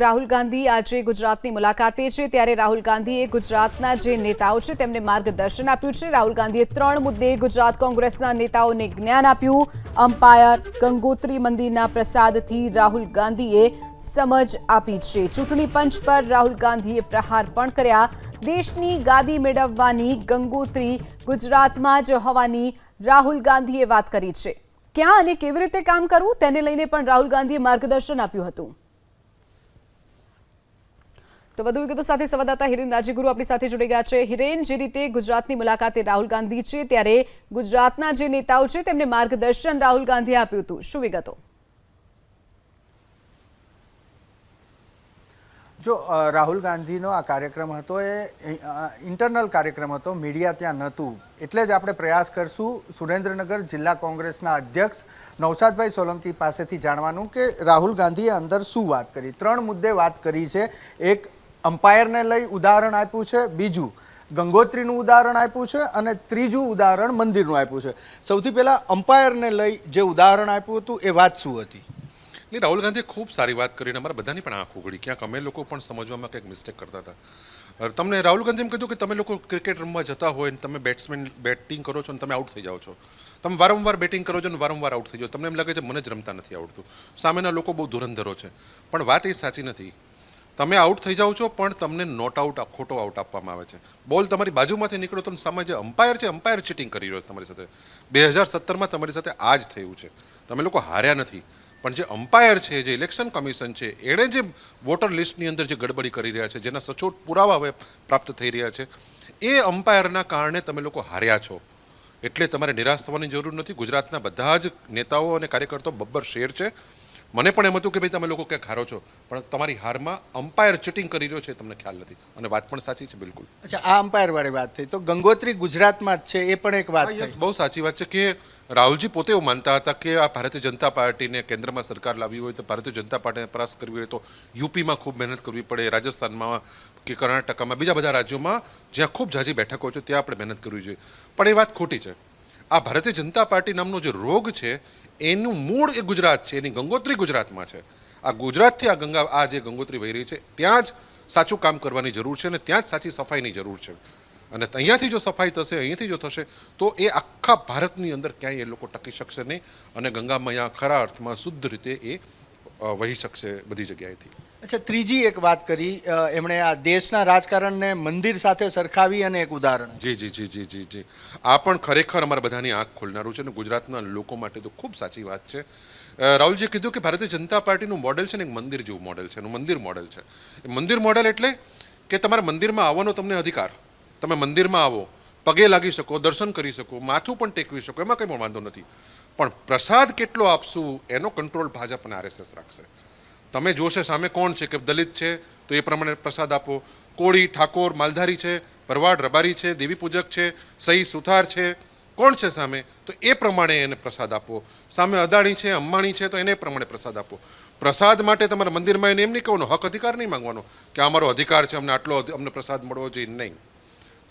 રાહુલ ગાંધી આજે ગુજરાતની મુલાકાતે છે. ત્યારે રાહુલ ગાંધીએ ગુજરાતના જે નેતાઓ છે તેમને માર્ગદર્શન આપ્યું છે. રાહુલ ગાંધીએ ત્રણ મુદ્દે ગુજરાત કોંગ્રેસના નેતાઓને જ્ઞાન આપ્યું. અમ્પાયર ગંગોત્રી મંદિરના પ્રસાદથી રાહુલ ગાંધીએ સમજ આપી છે. ચૂંટણી પંચ પર રાહુલ ગાંધીએ પ્રહાર પણ કર્યા. દેશની ગાદી મેળવવાની ગંગોત્રી ગુજરાતમાં જ હોવાની રાહુલ ગાંધીએ વાત કરી છે. ક્યાં અને કેવી રીતે કામ કરવું તેને લઈને પણ રાહુલ ગાંધીએ માર્ગદર્શન આપ્યું હતું. તો વધુ વિગતો સાથે સંવાદદાતા હિરેન રાજ્યગુરુ આપણી સાથે જોડી ગયા છે. હિરેન, જે રીતે ગુજરાતની મુલાકાતે રાહુલ ગાંધી છે, ત્યારે ગુજરાતના જે નેતાઓ છે, તેમને માર્ગદર્શન રાહુલ ગાંધીએ આપ્યું હતું. શું વિગતો? જો રાહુલ ગાંધીનો આ કાર્યક્રમ હતો એ ઇન્ટરનલ કાર્યક્રમ હતો, મીડિયા ત્યાં નહોતું. એટલે જ આપણે પ્રયાસ કરશું સુરેન્દ્રનગર જિલ્લા કોંગ્રેસના અધ્યક્ષ નવસાદભાઈ સોલંકી પાસેથી જાણવાનું કે રાહુલ ગાંધીએ અંદર શું વાત કરી. ત્રણ મુદ્દે વાત કરી છે. એક અમ્પાયરને લઈ ઉદાહરણ આપ્યું છે, બીજું ગંગોત્રીનું ઉદાહરણ આપ્યું છે અને ત્રીજું ઉદાહરણ મંદિરનું આપ્યું છે. સૌથી પહેલાં અમ્પાયરને લઈ જે ઉદાહરણ આપ્યું હતું એ વાત શું હતી? નહીં રાહુલ ગાંધીએ ખૂબ સારી વાત કરીને અમારા બધાની પણ આંખ ઉઘડી. ક્યાંક અમે લોકો પણ સમજવામાં કંઈક મિસ્ટેક કરતા હતા. તમને રાહુલ ગાંધી એમ કીધું કે તમે લોકો ક્રિકેટ રમવા જતા હોય ને તમે બેટ્સમેન બેટિંગ કરો છો ને તમે આઉટ થઈ જાઓ છો. તમે વારંવાર બેટિંગ કરો છો ને વારંવાર આઉટ થઈ જાઓ તમને એમ લાગે છે મને જ રમતા નથી આવડતું. સામેના લોકો બહુ ધુરંધરો છે. પણ વાત એ સાચી નથી. તમે આઉટ થઈ જાઓ છો, પણ તમને નોટ આઉટ ખોટો આઉટ આપવામાં આવે છે. બોલ, તમારી બાજુમાંથી નીકળો તો સામે જે અમ્પાયર છે અમ્પાયર ચીટિંગ કરી રહ્યો છે તમારી સાથે. બે હજાર સત્તરમાં તમારી સાથે આ જ થયું છે. તમે લોકો હાર્યા નથી. પણ જે અમ્પાયર છે, જે ઇલેક્શન કમિશન છે, એણે જે વોટર લિસ્ટની અંદર જે ગડબડી કરી રહ્યા છે, જેના સચોટ પુરાવા હવે પ્રાપ્ત થઈ રહ્યા છે, એ અમ્પાયરના કારણે તમે લોકો હાર્યા છો. એટલે તમારે નિરાશ થવાની જરૂર નથી. ગુજરાતના બધા જ નેતાઓ અને કાર્યકર્તાઓ બબ્બર શેર છે. મને પણ એમ હતું કે ભાઈ તમે લોકો ક્યાંક હારો છો પણ તમારી હારમાં અમ્પાયર ચીટિંગ કરી રહ્યો છે તમને ખ્યાલ નથી. અને વાત પણ સાચી છે બિલકુલ. અચ્છા આ અમ્પાયર વાળી વાત થઈ. તો ગંગોત્રી ગુજરાતમાં જ છે એ પણ એક વાત બહુ સાચી વાત છે કે રાહુલજી પોતે એવું માનતા હતા કે આ ભારતીય જનતા પાર્ટીને કેન્દ્રમાં સરકાર લાવવી હોય તો ભારતીય જનતા પાર્ટીને પરાસ કરવી હોય તો યુપીમાં ખૂબ મહેનત કરવી પડે રાજસ્થાનમાં કે કર્ણાટકમાં બીજા બધા રાજ્યોમાં જ્યાં ખૂબ ઝાઝી બેઠકો છે ત્યાં આપણે મહેનત કરવી જોઈએ. પણ એ વાત ખોટી છે. આ ભારતીય જનતા પાર્ટી નામનો જે રોગ છે, એનું મૂળ એ ગુજરાત છે, એની ગંગોત્રી ગુજરાતમાં છે. આ ગુજરાતથી આ ગંગા, આ જે ગંગોત્રી વહી રહી છે, ત્યાં જ સાચું કામ કરવાની જરૂર છે અને ત્યાં જ સાચી સફાઈની જરૂર છે. અને અહીંયાથી જો સફાઈ થશે, અહીંયાથી જો થશે, તો એ આખા ભારતની અંદર ક્યાંય એ લોકો ટકી શકશે નહીં અને ગંગા મૈયા ખરા અર્થમાં શુદ્ધ રીતે એ વહી શકશે બધી જગ્યાએથી. અચ્છા ત્રીજી એક વાત કરી એમણે આ દેશના રાજકારણને મંદિર સાથે સરખાવી અને એક ઉદાહરણ. જી જી જી જી જી જી. આ પણ ખરેખર અમારા બધાની આંખ ખોલનારું છે અને ગુજરાતના લોકો માટે તો ખૂબ સાચી વાત છે. રાહુલજીએ કીધું કે ભારતીય જનતા પાર્ટીનું મોડેલ છે ને એક મંદિર જેવું મોડેલ છે એનું મંદિર મોડેલ છે. એ મંદિર મોડેલ એટલે કે તમારા મંદિરમાં આવવાનો તમને અધિકાર. તમે મંદિરમાં આવો પગે લાગી શકો દર્શન કરી શકો માથું પણ ટેકવી શકો એમાં કંઈ પણ વાંધો નથી. પણ પ્રસાદ કેટલો આપશું, એનો કંટ્રોલ ભાજપ અને આરએસએસ રાખશે. તમે જોશે સામે કોણ છે, કે દલિત છે, તો એ પ્રમાણે પ્રસાદ આપો. કોળી, ઠાકોર, માલધારી છે, ભરવાડ, રબારી છે, દેવી પૂજક છે સહી સુથાર છે, કોણ છે સામે, તો એ પ્રમાણે એને પ્રસાદ આપો. સામે અદાણી છે, અંબાણી છે, તો એને પ્રમાણે પ્રસાદ આપો. પ્રસાદ માટે તમારે મંદિરમાં એને એમ નહીં કહેવાનો, હક અધિકાર નહીં માંગવાનો, કે અમારો અધિકાર છે, અમને આટલો અમને પ્રસાદ મળવો જોઈએ નહીં.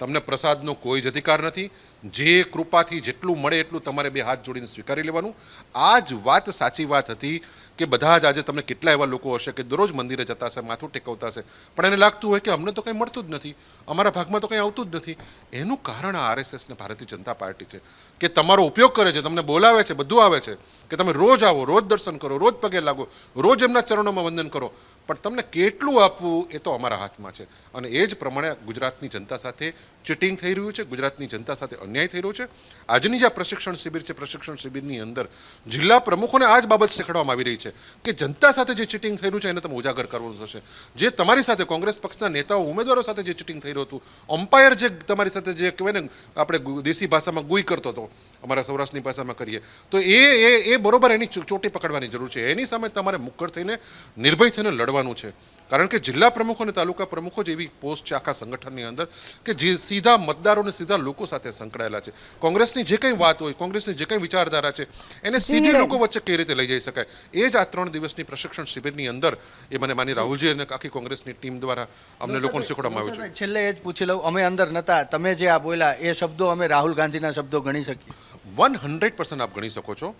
તમને પ્રસાદનો કોઈ જ અધિકાર નથી. જે કૃપાથી જેટલું મળે એટલું તમારે બે હાથ જોડીને સ્વીકારી લેવાનું. આ જ વાત સાચી વાત હતી કે બધા જ આજે તમને કેટલા એવા લોકો હશે કે દરરોજ મંદિરે જતા હશે, માથું ટેકવતા હશે. પણ એને લાગતું હોય કે અમને તો કંઈ મળતું જ નથી. અમારા ભાગમાં તો કંઈ આવતું જ નથી. એનું કારણ આ આરએસએસ ને ભારતીય જનતા પાર્ટી છે કે તમારો ઉપયોગ કરે છે, તમને બોલાવે છે, બધું આવે છે કે તમે રોજ આવો, રોજ દર્શન કરો, રોજ પગે લાગો, રોજ એમના ચરણોમાં વંદન કરો. પણ તમને કેટલું આપવું એ તો અમારા હાથમાં છે. અને એ જ પ્રમાણે ગુજરાતની જનતા સાથે ચીટિંગ થઈ રહ્યું છે, ગુજરાતની જનતા સાથે અન્યાય થઈ રહ્યો છે. આજની જે પ્રશિક્ષણ શિબિર છે, પ્રશિક્ષણ શિબિરની અંદર જિલ્લા પ્રમુખોને આ જ બાબત શીખવાડવામાં આવી રહી છે કે જનતા સાથે જે ચીટિંગ થઈ રહ્યું છે, એને તમે ઉજાગર કરવું થશે. જે તમારી સાથે કોંગ્રેસ પક્ષના નેતાઓ, ઉમેદવારો સાથે જે ચીટિંગ થઈ રહ્યું હતું અમ્પાયર જે તમારી સાથે જે કહેવાય ને, આપણે દેશી ભાષામાં ગુઈ કરતો હતો અમારા સૌરાષ્ટ્રની ભાષામાં કરીએ. તો એ એ એ બરોબર એની ચોટી પકડવાની જરૂર છે. એની સામે તમારે મુક્કડ થઈને નિર્ભય થઈને લડવાનું છે. કારણ કે જિલ્લા પ્રમુખો અને તાલુકા પ્રમુખો જ એવી પોસ્ટ છે આખા સંગઠનની અંદર કે જે સીધા મતદારોને સીધા લોકો સાથે સંકળાયેલા છે. કોંગ્રેસની જે કંઈ વાત હોય કોંગ્રેસની જે કંઈ વિચારધારા છે એને સીધી લોકો વચ્ચે કઈ રીતે લઈ જઈ શકાય? એ જ આ ત્રણ દિવસની પ્રશિક્ષણ શિબિરની અંદર એ મને માની રાહુલજી અને આખી કોંગ્રેસની ટીમ દ્વારા અમને લોકોને શીખવાડવામાં આવ્યું છે. છેલ્લે એ જ પૂછી લઉં. અમે અંદર નતા. તમે જે આ બોલ્યા એ શબ્દો અમે રાહુલ ગાંધીના શબ્દો ગણી શકીએ. વન હંડ્રેડ આપ ગણી શકો છો.